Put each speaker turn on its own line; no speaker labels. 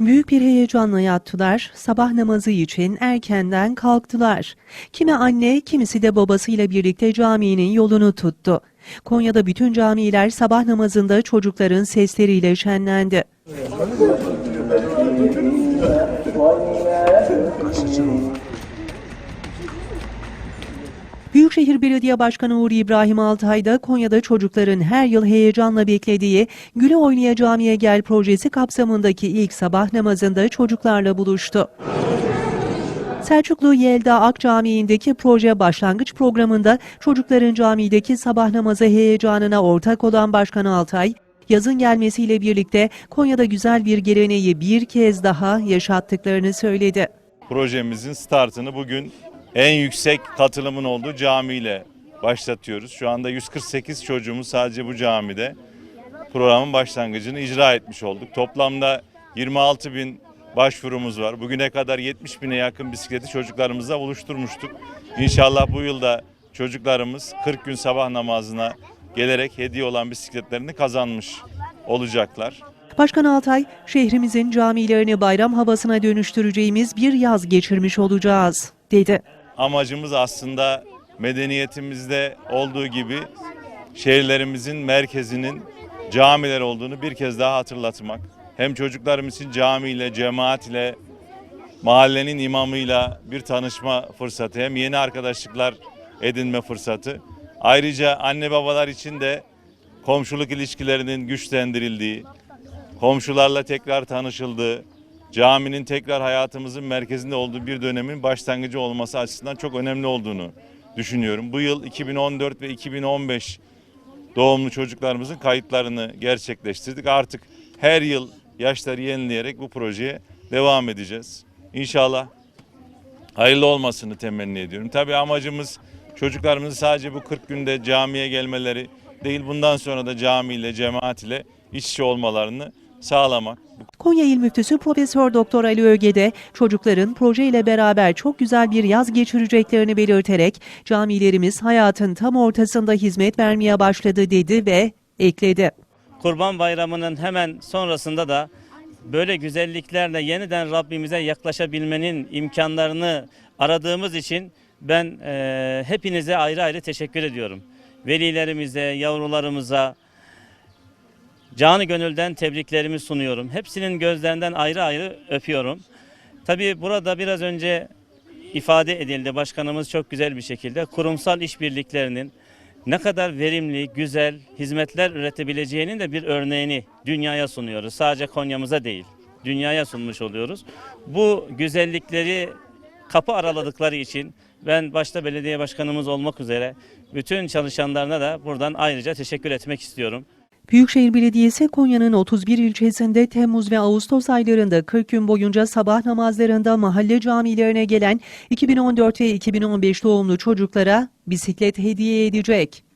Büyük bir heyecanla yattılar, sabah namazı için erkenden kalktılar. Kimi anne, kimisi de babasıyla birlikte caminin yolunu tuttu. Konya'da bütün camiler sabah namazında çocukların sesleriyle şenlendi. Büyükşehir Belediye Başkanı Uğur İbrahim Altay da Konya'da çocukların her yıl heyecanla beklediği Güle Oynaya Camiye Gel projesi kapsamındaki ilk sabah namazında çocuklarla buluştu. Selçuklu Yelda Ak Camii'ndeki proje başlangıç programında çocukların camideki sabah namazı heyecanına ortak olan Başkan Altay, yazın gelmesiyle birlikte Konya'da güzel bir geleneği bir kez daha yaşattıklarını söyledi.
projemizin startını bugün en yüksek katılımın olduğu camiyle başlatıyoruz. Şu anda 148 çocuğumuz sadece bu camide programın başlangıcını icra etmiş olduk. Toplamda 26 bin başvurumuz var. Bugüne kadar 70 bine yakın bisikleti çocuklarımızla buluşturmuştuk. İnşallah bu yılda çocuklarımız 40 gün sabah namazına gelerek hediye olan bisikletlerini kazanmış olacaklar.
Başkan Altay, şehrimizin camilerini bayram havasına dönüştüreceğimiz bir yaz geçirmiş olacağız, dedi.
Amacımız aslında medeniyetimizde olduğu gibi şehirlerimizin merkezinin camiler olduğunu bir kez daha hatırlatmak. Hem çocuklarımız için camiyle, cemaatle, mahallenin imamıyla bir tanışma fırsatı hem yeni arkadaşlıklar edinme fırsatı. Ayrıca anne babalar için de komşuluk ilişkilerinin güçlendirildiği, komşularla tekrar tanışıldığı, caminin tekrar hayatımızın merkezinde olduğu bir dönemin başlangıcı olması açısından çok önemli olduğunu düşünüyorum. Bu yıl 2014 ve 2015 doğumlu çocuklarımızın kayıtlarını gerçekleştirdik. Artık her yıl yaşları yenileyerek bu projeye devam edeceğiz. İnşallah hayırlı olmasını temenni ediyorum. Tabii amacımız çocuklarımızın sadece bu 40 günde camiye gelmeleri değil bundan sonra da camiyle, cemaat ile iç içe olmalarını sağlamak.
Konya İl Müftüsü Profesör Doktor Ali Öge de çocukların projeyle beraber çok güzel bir yaz geçireceklerini belirterek camilerimiz hayatın tam ortasında hizmet vermeye başladı dedi ve ekledi.
Kurban Bayramı'nın hemen sonrasında da böyle güzelliklerle yeniden Rabbimize yaklaşabilmenin imkanlarını aradığımız için ben eee, hepinize ayrı ayrı teşekkür ediyorum. Velilerimize, yavrularımıza canı gönülden tebriklerimi sunuyorum. Hepsinin gözlerinden ayrı ayrı öpüyorum. Tabii burada biraz önce ifade edildi başkanımız çok güzel bir şekilde kurumsal işbirliklerinin ne kadar verimli, güzel hizmetler üretebileceğinin de bir örneğini dünyaya sunuyoruz. Sadece Konya'mıza değil, dünyaya sunmuş oluyoruz. Bu güzellikleri kapı araladıkları için ben başta belediye başkanımız olmak üzere bütün çalışanlarına da buradan ayrıca teşekkür etmek istiyorum.
Büyükşehir Belediyesi Konya'nın 31 ilçesinde Temmuz ve Ağustos aylarında 40 gün boyunca sabah namazlarında mahalle camilerine gelen 2014 ve 2015 doğumlu çocuklara bisiklet hediye edecek.